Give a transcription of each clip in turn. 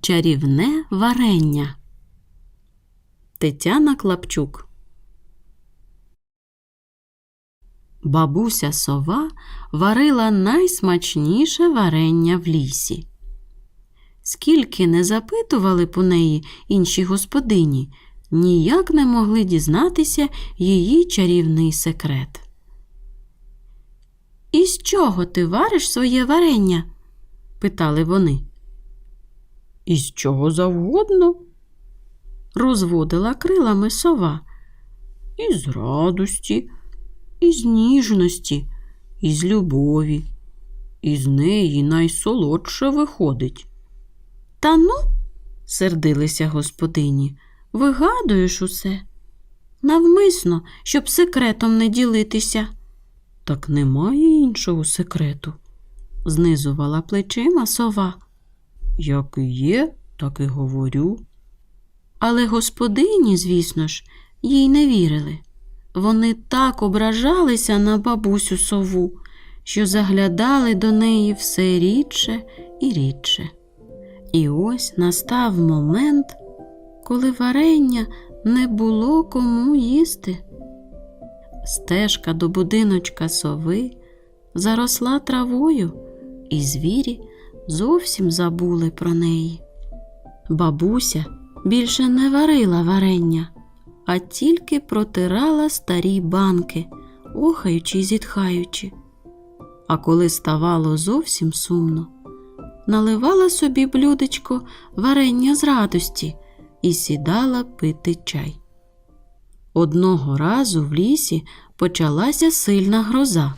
Чарівне варення. Тетяна Клапчук. Бабуся сова варила найсмачніше варення в лісі. Скільки не запитували по неї інші господині, ніяк не могли дізнатися її чарівний секрет. Із чого ти вариш своє варення? питали вони. Із чого завгодно? розводила крилами сова. Із радості, із ніжності, із любові. Із неї найсолодше виходить. Та ну, сердилися господині, вигадуєш усе. Навмисно, щоб секретом не ділитися. Так немає іншого секрету, знизувала плечима сова. Як і є, так і говорю. Але господині, звісно ж, їй не вірили. Вони так ображалися на бабусю сову, що заглядали до неї все рідше і рідше. І ось настав момент, коли варення не було кому їсти. Стежка до будиночка сови заросла травою, і звірі зовсім забули про неї. Бабуся більше не варила варення, а тільки протирала старі банки, охаючи й зітхаючи. А коли ставало зовсім сумно, наливала собі блюдечко варення з радості і сідала пити чай. Одного разу в лісі почалася сильна гроза.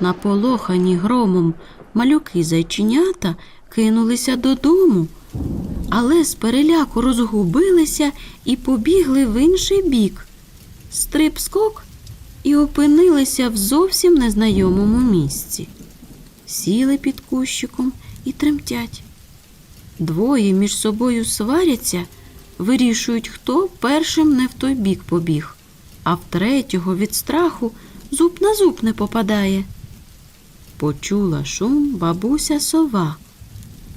Наполохані громом малюки зайченята кинулися додому, але з переляку розгубилися і побігли в інший бік. Стрип-скок і опинилися в зовсім незнайомому місці. Сіли під кущиком і тремтять. Двоє між собою сваряться, вирішують, хто першим не в той бік побіг, а в третього від страху зуб на зуб не попадає. Почула шум бабуся сова,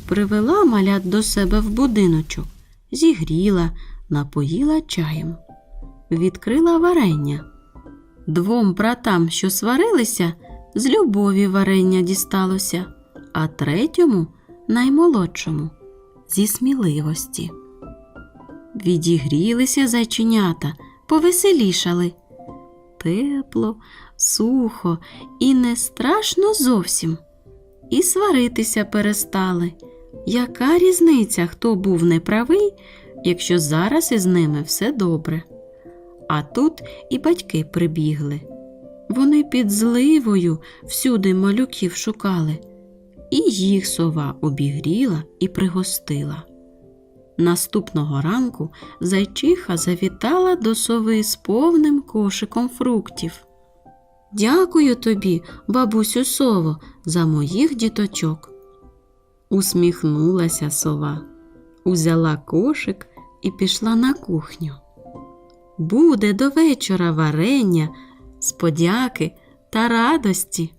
привела малят до себе в будиночок, зігріла, напоїла чаєм, відкрила варення. Двом братам, що сварилися, з любові варення дісталося, а третьому, наймолодшому, зі сміливості. Відігрілися зайченята, повеселішали. Тепло, сухо і не страшно зовсім. І сваритися перестали. Яка різниця, хто був неправий, якщо зараз із ними все добре? А тут і батьки прибігли. Вони під зливою всюди малюків шукали, і їх сова обігріла і пригостила. Наступного ранку зайчиха завітала до сови з повним кошиком фруктів. Дякую тобі, бабусю сово, за моїх діточок. Усміхнулася сова, узяла кошик і пішла на кухню. Буде до вечора варення сподяки та радості.